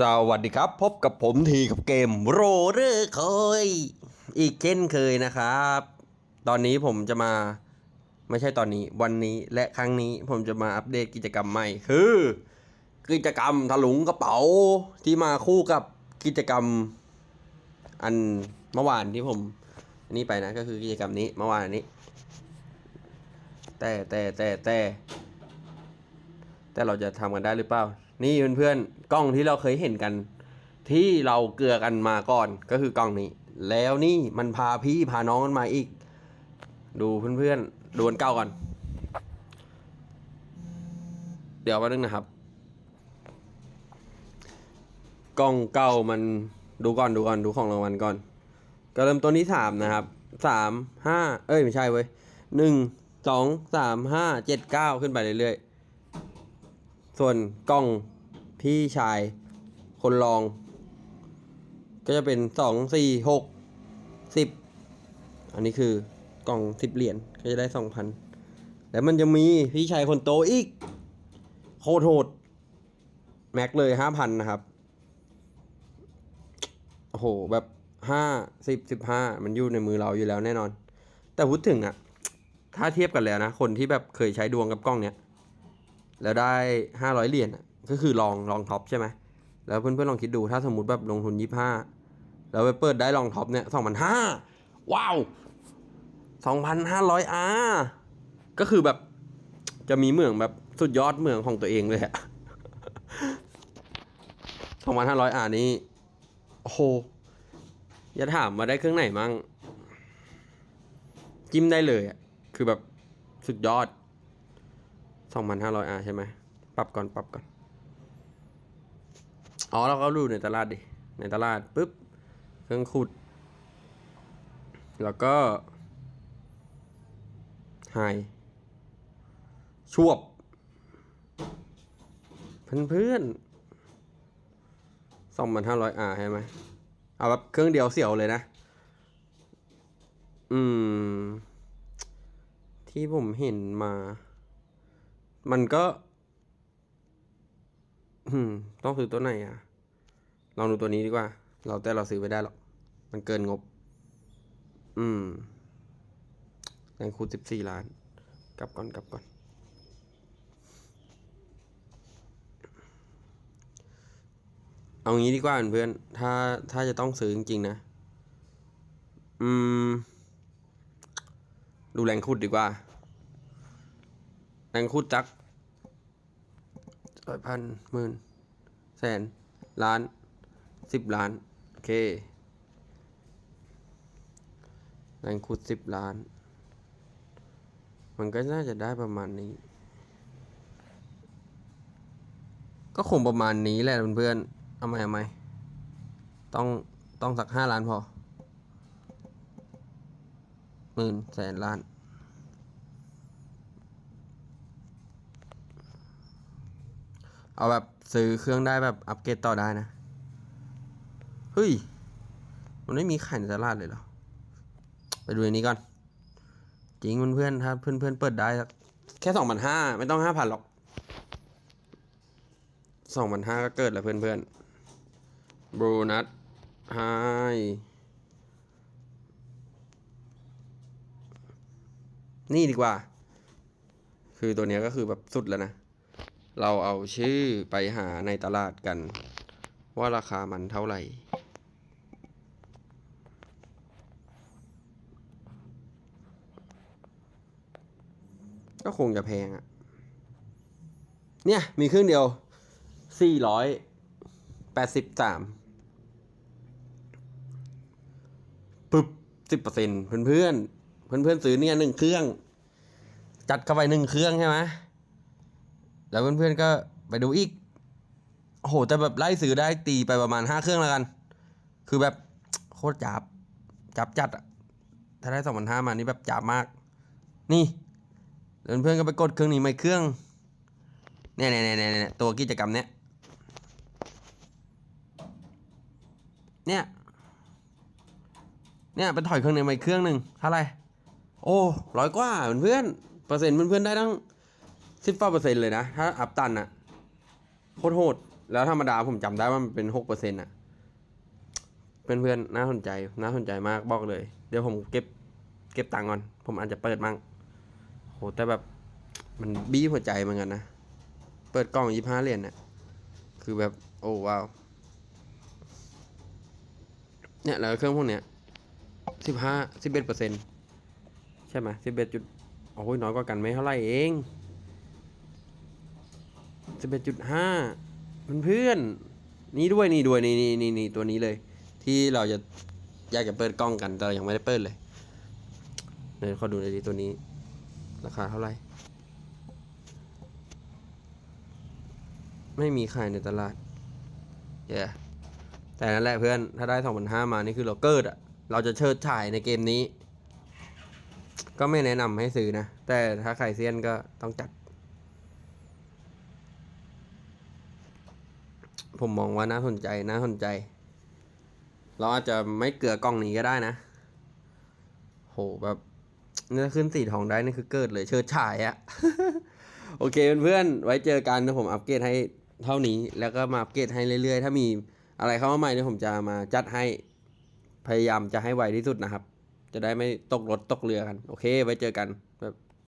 สวัสดีครับ พบกับผมทีกับเกมโรเรอร์เคยอีกเช่นเคยนะครับ ตอนนี้ผมจะมาไม่ใช่ตอนนี้วันนี้และครั้งนี้ผมจะมาอัปเดตกิจกรรมใหม่คือ กิจกรรมถลุงกระเป๋าที่มาคู่กับกิจกรรม อันเมื่อวานที่ผมนนี้ไปนะก็คือกิจกรรมนี้เมื่อวานนี้ แต่แต่แต่แต่ แต่เราจะทำกันได้หรือเปล่า นี่เพื่อนๆกล้องที่เราเคยเห็นกัน ที่เราเกลือกันมาก่อนก็คือกล้องนี้ แล้วนี่มันพาพี่พาน้องมันมาอีก ดูเพื่อนๆดูอันเก้าก่อน เดี๋ยวมานึงนะครับ กล้องเก้ามันดูก่อนดูก่อนดูของรางวัลก่อน ก็เริ่มต้นที่สามนะครับสามห้าเอ้ยไม่ใช่เว้ยหนึ่งสองสามห้าเจ็ดเก้าขึ้นไปเรื่อยๆ ส่วนกล้องพี่ชายคนรอง ก็จะเป็นสองสี่หกสิบอันนี้คือกล่องสิบเหรียญก็จะได้สองพันแล้วมันจะมีพี่ชายคนโตอีกโคตรโหดแม็กเลยห้าพันนะครับโอ้โหแบบห้าสิบสิบห้ามันอยู่ในมือเราอยู่แล้วแน่นอน แต่พูดถึงอะถ้าเทียบกันแล้วนะ คนที่แบบเคยใช้ดวงกับกล้องเนี้ย แล้วได้ห้าร้อยเหรียญก็คือลองลองท็อปใช่ไหมแล้วเพื่อนๆลองคิดดูถ้าสมมติแบบลงทุนยี่ห้าแล้วไปเปิดได้ลองท็อปเนี่ยสองพันห้าว้าวสองพันห้าร้อยอาก็คือแบบจะมีเหมืองแบบสุดยอดเหมืองของตัวเองเลยอะสองพันห้าร้อยอานี้โอ้โหอย่าถามมาได้เครื่องไหนมั่งจิ้มได้เลยอะคือแบบสุดยอด 2,500อาใช่ไหมปรับก่อนปรับก่อน อ๋อเราก็ดูในตลาดดิ ในตลาดปุ๊บ เครื่องขุด แล้วก็ไฮชวบ เพื่อนๆ2,500อาใช่ไหมเอาแบบเครื่องเดียวเสียวเลยนะ อืม ที่ผมเห็นมา มันก็ต้องซื้อตัวไหนอะ ลองดูตัวนี้ดีกว่า เราแต่เราซื้อไม่ได้หรอก มันเกินงบ อืมแรงคูณสิบสี่ล้าน กลับก่อนกลับก่อน เอางี้ดีกว่าเพื่อน ถ้าถ้าจะต้องซื้อจริงๆนะ อืม ดูแรงขุดดีกว่า แรงขุดจักร้อยพันหมื่นแสนล้านสิบล้าน โอเคแรงขุดสิบล้าน มันก็น่าจะได้ประมาณนี้ ก็คงประมาณนี้แหละเพื่อนๆเอาไหมเอาไหมต้องต้องสักห้าล้านพอหมื่นแสนล้าน เอาแบบซื้อเครื่องได้แบบอัปเกรดต่อได้นะ เฮ้ย มันไม่มีขายในตลาดเลยเหรอ ไปดูอันนี้ก่อน จริงเพื่อนๆถ้าเพื่อนๆเปิดได้สักแค่สองพันห้าไม่ต้องห้าพันหรอกสองพันห้าก็เกิดแล้วเพื่อนๆบรูนัทไฮนี่ดีกว่า คือตัวนี้ก็คือแบบสุดแล้วนะ เราเอาชื่อไปหาในตลาดกัน ว่าราคามันเท่าไหร่ ก็คงจะแพงอะเนี่ย มีเครื่องเดียวสี่ร้อยแปดสิบสามปึ๊บสิบเปอร์เซ็นเพื่อนเพื่อนเพื่อนเพื่อนซื้อเนี่ยหนึ่งเครื่อง จัดเข้าไปหนึ่งเครื่องใช่ไหม แล้วเพื่อนเพื่อนๆก็ไปดูอีกโอ้โหแต่แบบไล่ซื้อได้ตีไปประมาณห้าเครื่องแล้วกัน คือแบบโคตรจับจับจัดอะถ้าได้สองพันห้ามานี่แบบจับมาก นี่เพื่อนๆก็ไปกดเครื่องนี้ไม่เครื่องเนี่ยเนี่ยเนี่ยเนี่ยตัวกิจกรรมเนี้ยเนี่ย เนี่ยเป็นถอยเครื่องในไม้เครื่องหนึ่งเท่าไร โอ้ร้อยกว่าเพื่อนๆเปอร์เซ็นต์เพื่อนๆได้ตั้ง สิบเปอร์เซ็นต์เลยนะ ถ้าอัพตันอะโคตรโหด แล้วธรรมดาผมจำได้ว่ามันเป็นหกเปอร์เซ็นต์อะเพื่อนๆน่าสนใจน่าสนใจมากบอกเลย เดี๋ยวผมเก็บเก็บตังค์ก่อน ผมอาจจะเปิดมั่งโหแต่แบบมันบี้หัวใจเหมือนกันนะ เปิดกล่องยี่ห้าเหรียญน่ะคือแบบ โอ้ว้าว เนี่ยแล้วเครื่องพวกเนี้ยสิบห้าสิบเอ็ดเปอร์เซ็นต์ใช่ไหมสิบเอ็ดจุดโอ้ยน้อยกว่ากันไม่เท่าไหร่เอง สิบเอ็ดจุดห้าเพื่อนๆนี่ด้วยนี่ด้วยนี่นี่นี่นี่ตัวนี้เลย ที่เราจะอยากจะเปิดกล้องกัน แต่เรายังไม่ได้เปิดเลยเดี๋ยวขอดูหน่อยดิตัวนี้ ราคาเท่าไหร่ ไม่มีขายในตลาดเย้แต่นั่นแหละเพื่อน ถ้าได้สองพันห้ามา นี่คือเราเกิดอะเราจะเชิดฉายในเกมนี้ ก็ไม่แนะนำให้ซื้อนะ แต่ถ้าใครเซียนก็ต้องจัด ผมมองว่าน่าสนใจน่าสนใจ เราอาจจะไม่เกลือกล้องนี้ก็ได้นะ โหแบบนี่ขึ้นสีทองได้นี่คือเกิดเลยเชิดฉายอะโอเคเพื่อนๆไว้เจอกันเดี๋ยวผมอัปเกรดให้เท่านี้ แล้วก็มาอัปเกรดให้เรื่อยๆ ถ้ามีอะไรเข้ามาใหม่เดี๋ยผมจะมาจัดให้พยายามจะให้ไวที่สุดนะครับ จะได้ไม่ตกรถตกเรือกัน โอเค ไว้เจอกัน